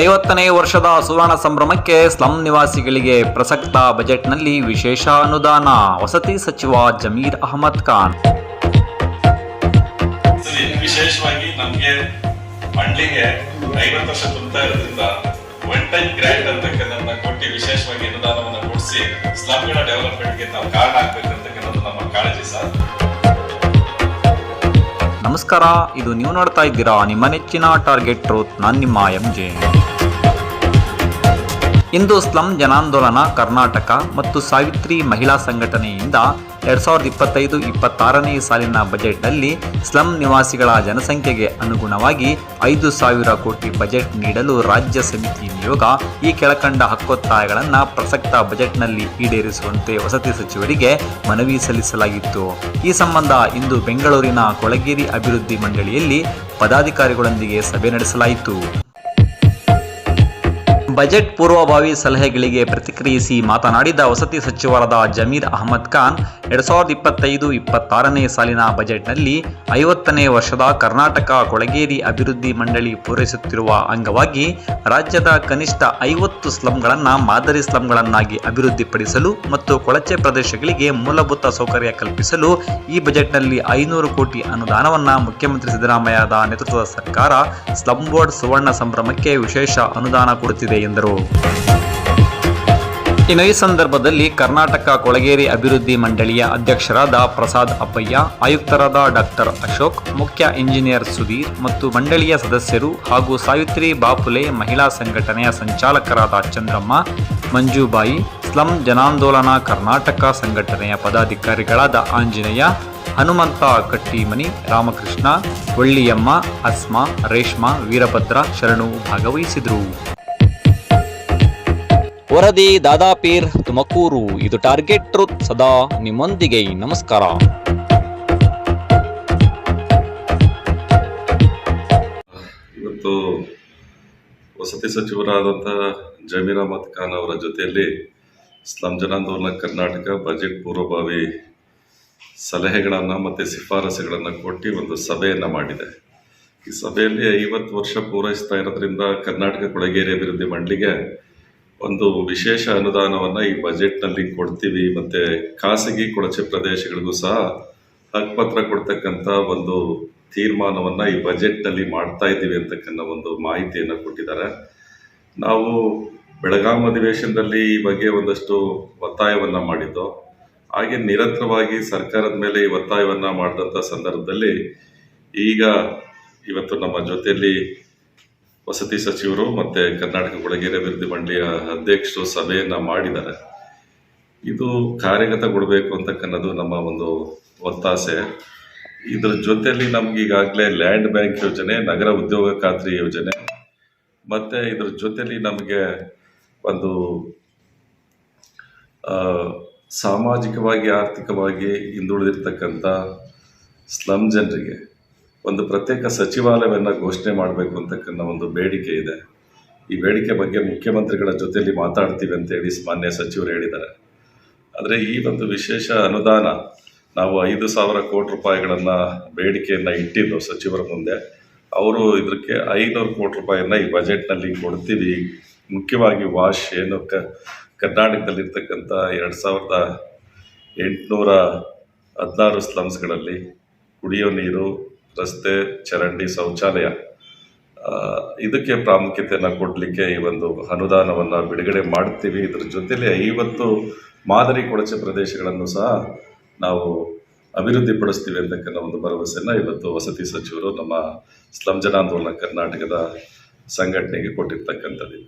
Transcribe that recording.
ಐವತ್ತನೇ ವರ್ಷದ ಸುವರ್ಣ ಸಂಭ್ರಮಕ್ಕೆ ಸ್ಲಂ ನಿವಾಸಿಗಳಿಗೆ ಪ್ರಸಕ್ತ ಬಜೆಟ್ನಲ್ಲಿ ವಿಶೇಷ ಅನುದಾನ. ವಸತಿ ಸಚಿವ ಜಮೀರ್ ಅಹಮದ್ ಖಾನ್. ವಿಶೇಷವಾಗಿ ನಮಗೆ ಮಂಡ್ಲಿಗೆ ಐವತ್ತು ವರ್ಷ ತುಂಬತಾ ಇರೋದ್ರಿಂದ ಒನ್ ಟೈಮ್ ಗ್ರ್ಯಾಂಟ್ ಅಂತಕ್ಕಂಥ ಕೊಟ್ಟು ವಿಶೇಷವಾಗಿ ಅನುದಾನವನ್ನು ಕೊಡಿಸಿ ಸ್ಲಂಗಳ ಡೆವಲಪ್ಮೆಂಟ್ಗೆ ನಾವು ಕಾರಣ ಆಗ್ಬೇಕಂತಕ್ಕಂಥದ್ದು ನಮಸ್ಕಾರ. ಇದು ನೀವು ನೋಡ್ತಾ ಇದ್ದೀರಾ ನಿಮ್ಮ ನೆಚ್ಚಿನ ಟಾರ್ಗೆಟ್ ಟ್ರೂತ್, ನಾನು ನಿಮ್ಮ ಎಂ ಜೆ ಇಂದು ಸ್ಲಂ ಜನಾಂದೋಲನ ಕರ್ನಾಟಕ ಮತ್ತು ಸಾವಿತ್ರಿ ಮಹಿಳಾ ಸಂಘಟನೆಯಿಂದ ಎರಡ್ ಸಾವಿರದ ಇಪ್ಪತ್ತೈದು ಇಪ್ಪತ್ತಾರನೇ ಸಾಲಿನ ಬಜೆಟ್ನಲ್ಲಿ ಸ್ಲಂ ನಿವಾಸಿಗಳ ಜನಸಂಖ್ಯೆಗೆ ಅನುಗುಣವಾಗಿ ಐದು ಸಾವಿರ ಕೋಟಿ ಬಜೆಟ್ ನೀಡಲು ರಾಜ್ಯ ಸಮಿತಿ ನಿಯೋಗ ಈ ಕೆಳಕಂಡ ಹಕ್ಕೊತ್ತಾಯಗಳನ್ನು ಪ್ರಸಕ್ತ ಬಜೆಟ್ನಲ್ಲಿ ಈಡೇರಿಸುವಂತೆ ವಸತಿ ಸಚಿವರಿಗೆ ಮನವಿ ಸಲ್ಲಿಸಲಾಗಿತ್ತು. ಈ ಸಂಬಂಧ ಇಂದು ಬೆಂಗಳೂರಿನ ಕೊಳಗೇರಿ ಅಭಿವೃದ್ಧಿ ಮಂಡಳಿಯಲ್ಲಿ ಪದಾಧಿಕಾರಿಗಳೊಂದಿಗೆ ಸಭೆ ನಡೆಸಲಾಯಿತು. ಬಜೆಟ್ ಪೂರ್ವಭಾವಿ ಸಲಹೆಗಳಿಗೆ ಪ್ರತಿಕ್ರಿಯಿಸಿ ಮಾತನಾಡಿದ ವಸತಿ ಸಚಿವರಾದ ಜಮೀರ್ ಅಹಮದ್ ಖಾನ್, ಎರಡ್ ಸಾವಿರದ ಇಪ್ಪತ್ತೈದು ಇಪ್ಪತ್ತಾರನೇ ಸಾಲಿನ ಬಜೆಟ್ನಲ್ಲಿ ಐವತ್ತನೇ ವರ್ಷದ ಕರ್ನಾಟಕ ಕೊಳಗೇರಿ ಅಭಿವೃದ್ಧಿ ಮಂಡಳಿ ಪೂರೈಸುತ್ತಿರುವ ಅಂಗವಾಗಿ ರಾಜ್ಯದ ಕನಿಷ್ಠ ಐವತ್ತು ಸ್ಲಂಗಳನ್ನು ಮಾದರಿ ಸ್ಲಂಗಳನ್ನಾಗಿ ಅಭಿವೃದ್ಧಿಪಡಿಸಲು ಮತ್ತು ಕೊಳಚೆ ಪ್ರದೇಶಗಳಿಗೆ ಮೂಲಭೂತ ಸೌಕರ್ಯ ಕಲ್ಪಿಸಲು ಈ ಬಜೆಟ್ನಲ್ಲಿ ಐನೂರು ಕೋಟಿ ಅನುದಾನವನ್ನು ಮುಖ್ಯಮಂತ್ರಿ ಸಿದ್ದರಾಮಯ್ಯದ ನೇತೃತ್ವದ ಸರ್ಕಾರ ಸ್ಲಂ ಬೋರ್ಡ್ ಸುವರ್ಣ ಸಂಭ್ರಮಕ್ಕೆ ವಿಶೇಷ ಅನುದಾನ ಕೊಡುತ್ತಿದೆ ಎಂದರು. ಇನ್ನು ಈ ಸಂದರ್ಭದಲ್ಲಿ ಕರ್ನಾಟಕ ಕೊಳಗೇರಿ ಅಭಿವೃದ್ಧಿ ಮಂಡಳಿಯ ಅಧ್ಯಕ್ಷರಾದ ಪ್ರಸಾದ್ ಅಪ್ಪಯ್ಯ, ಆಯುಕ್ತರಾದ ಡಾಕ್ಟರ್ ಅಶೋಕ್, ಮುಖ್ಯ ಇಂಜಿನಿಯರ್ ಸುಧೀರ್ ಮತ್ತು ಮಂಡಳಿಯ ಸದಸ್ಯರು ಹಾಗೂ ಸಾವಿತ್ರಿ ಬಾಪುಲೆ ಮಹಿಳಾ ಸಂಘಟನೆಯ ಸಂಚಾಲಕರಾದ ಚಂದ್ರಮ್ಮ, ಮಂಜುಬಾಯಿ, ಸ್ಲಂ ಜನಾಂದೋಲನ ಕರ್ನಾಟಕ ಸಂಘಟನೆಯ ಪದಾಧಿಕಾರಿಗಳಾದ ಆಂಜನೇಯ, ಹನುಮಂತ ಕಟ್ಟಿಮನಿ, ರಾಮಕೃಷ್ಣ ಒಳ್ಳಿಯಮ್ಮ ಅಸ್ಮಾ, ರೇಷ್ಮಾ, ವೀರಭದ್ರ ಶರಣು ಭಾಗವಹಿಸಿದರು. ವರದಿ ದಾದಾಪೀರ್, ತುಮಕೂರು. ಇದು ಟಾರ್ಗೆಟ್ ಟ್ರೂತ್. ಸದಾ ನಿಮ್ಮೊಂದಿಗೆ ನಮಸ್ಕಾರ. ಇವತ್ತು ವಸತಿ ಸಚಿವರಾದಂತಹ ಜಮೀರ್ ಅಹಮದ್ ಖಾನ್ ಅವರ ಜೊತೆಯಲ್ಲಿ ಸ್ಲಂ ಜನಾಂದೋಲನ ಕರ್ನಾಟಕ ಬಜೆಟ್ ಪೂರ್ವಭಾವಿ ಸಲಹೆಗಳನ್ನು ಮತ್ತು ಶಿಫಾರಸುಗಳನ್ನು ಕೊಟ್ಟು ಒಂದು ಸಭೆಯನ್ನು ಮಾಡಿದೆ. ಈ ಸಭೆಯಲ್ಲಿ ಐವತ್ತು ವರ್ಷ ಪೂರೈಸ್ತಾ ಇರೋದ್ರಿಂದ ಕರ್ನಾಟಕ ಕೊಳಗೇರಿ ಅಭಿವೃದ್ಧಿ ಮಂಡಳಿಗೆ ಒಂದು ವಿಶೇಷ ಅನುದಾನವನ್ನು ಈ ಬಜೆಟ್ನಲ್ಲಿ ಕೊಡ್ತೀವಿ. ಮತ್ತು ಖಾಸಗಿ ಕೊಳಚೆ ಪ್ರದೇಶಗಳಿಗೂ ಸಹ ಹಕ್ಪತ್ರ ಕೊಡ್ತಕ್ಕಂಥ ಒಂದು ತೀರ್ಮಾನವನ್ನು ಈ ಬಜೆಟ್ನಲ್ಲಿ ಮಾಡ್ತಾ ಇದ್ದೀವಿ ಅಂತಕ್ಕಂಥ ಒಂದು ಮಾಹಿತಿಯನ್ನು ಕೊಟ್ಟಿದ್ದಾರೆ. ನಾವು ಬೆಳಗಾಂ ಅಧಿವೇಶನದಲ್ಲಿ ಈ ಬಗ್ಗೆ ಒಂದಷ್ಟು ಒತ್ತಾಯವನ್ನು ಮಾಡಿದ್ದು. ಹಾಗೆ ನಿರಂತರವಾಗಿ ಸರ್ಕಾರದ ಮೇಲೆ ಈ ಒತ್ತಾಯವನ್ನು ಮಾಡಿದಂಥ ಸಂದರ್ಭದಲ್ಲಿ ಈಗ ಇವತ್ತು ನಮ್ಮ ಜೊತೆಯಲ್ಲಿ ವಸತಿ ಸಚಿವರು ಮತ್ತು ಕರ್ನಾಟಕ ಕೊಳಗೇರಿ ಅಭಿವೃದ್ಧಿ ಮಂಡಳಿಯ ಅಧ್ಯಕ್ಷರು ಸಭೆಯನ್ನು ಮಾಡಿದ್ದಾರೆ. ಇದು ಕಾರ್ಯಗತಗೊಳ್ಬೇಕು ಅಂತಕ್ಕನ್ನೋದು ನಮ್ಮ ಒಂದು ಒತ್ತಾಸೆ. ಇದರ ಜೊತೆಯಲ್ಲಿ ನಮ್ಗೆ ಈಗಾಗಲೇ ಲ್ಯಾಂಡ್ ಬ್ಯಾಂಕ್ ಯೋಜನೆ, ನಗರ ಉದ್ಯೋಗ ಖಾತ್ರಿ ಯೋಜನೆ, ಮತ್ತು ಇದರ ಜೊತೆಯಲ್ಲಿ ನಮಗೆ ಒಂದು ಸಾಮಾಜಿಕವಾಗಿ, ಆರ್ಥಿಕವಾಗಿ ಹಿಂದುಳಿದಿರ್ತಕ್ಕಂಥ ಸ್ಲಮ್ ಜನರಿಗೆ ಒಂದು ಪ್ರತ್ಯೇಕ ಸಚಿವಾಲಯವನ್ನು ಘೋಷಣೆ ಮಾಡಬೇಕು ಅಂತಕ್ಕಂಥ ಒಂದು ಬೇಡಿಕೆ ಇದೆ. ಈ ಬೇಡಿಕೆ ಬಗ್ಗೆ ಮುಖ್ಯಮಂತ್ರಿಗಳ ಜೊತೆಯಲ್ಲಿ ಮಾತಾಡ್ತೀವಿ ಅಂತೇಳಿ ಮಾನ್ಯ ಸಚಿವರು ಹೇಳಿದ್ದಾರೆ. ಆದರೆ ಈ ಒಂದು ವಿಶೇಷ ಅನುದಾನ ನಾವು ಐದು ಸಾವಿರ ಕೋಟಿ ರೂಪಾಯಿಗಳನ್ನು ಬೇಡಿಕೆಯನ್ನು ಇಟ್ಟಿದ್ದು ಸಚಿವರ ಮುಂದೆ. ಅವರು ಇದಕ್ಕೆ ಐನೂರು ಕೋಟಿ ರೂಪಾಯಿಯನ್ನು ಈ ಬಜೆಟ್ನಲ್ಲಿ ಕೊಡ್ತೀವಿ. ಮುಖ್ಯವಾಗಿ ವಾಶ್ ಏನು ಕ, ಕರ್ನಾಟಕದಲ್ಲಿರ್ತಕ್ಕಂಥ ಎರಡು ಸಾವಿರದ ಎಂಟುನೂರ ಹದಿನಾರು ಸ್ಲಮ್ಸ್ಗಳಲ್ಲಿ ಕುಡಿಯೋ ನೀರು ರಸ್ತೆ ಚರಂಡಿ ಶೌಚಾಲಯ. ಇದಕ್ಕೆ ಪ್ರಾಮುಖ್ಯತೆಯನ್ನು ಕೊಡಲಿಕ್ಕೆ ಈ ಒಂದು ಅನುದಾನವನ್ನು ಬಿಡುಗಡೆ ಮಾಡ್ತೀವಿ. ಇದರ ಜೊತೆಯಲ್ಲಿ ಐವತ್ತು ಮಾದರಿ ಕೊಳಚೆ ಪ್ರದೇಶಗಳನ್ನು ಸಹ ನಾವು ಅಭಿವೃದ್ಧಿಪಡಿಸ್ತೀವಿ ಅಂತಕ್ಕಂಥ ಒಂದು ಭರವಸೆಯನ್ನು ಇವತ್ತು ವಸತಿ ಸಚಿವರು ನಮ್ಮ ಸ್ಲಂ ಜನಾಂದೋಲನ ಕರ್ನಾಟಕದ ಸಂಘಟನೆಗೆ ಕೊಟ್ಟಿರ್ತಕ್ಕಂಥದ್ದು.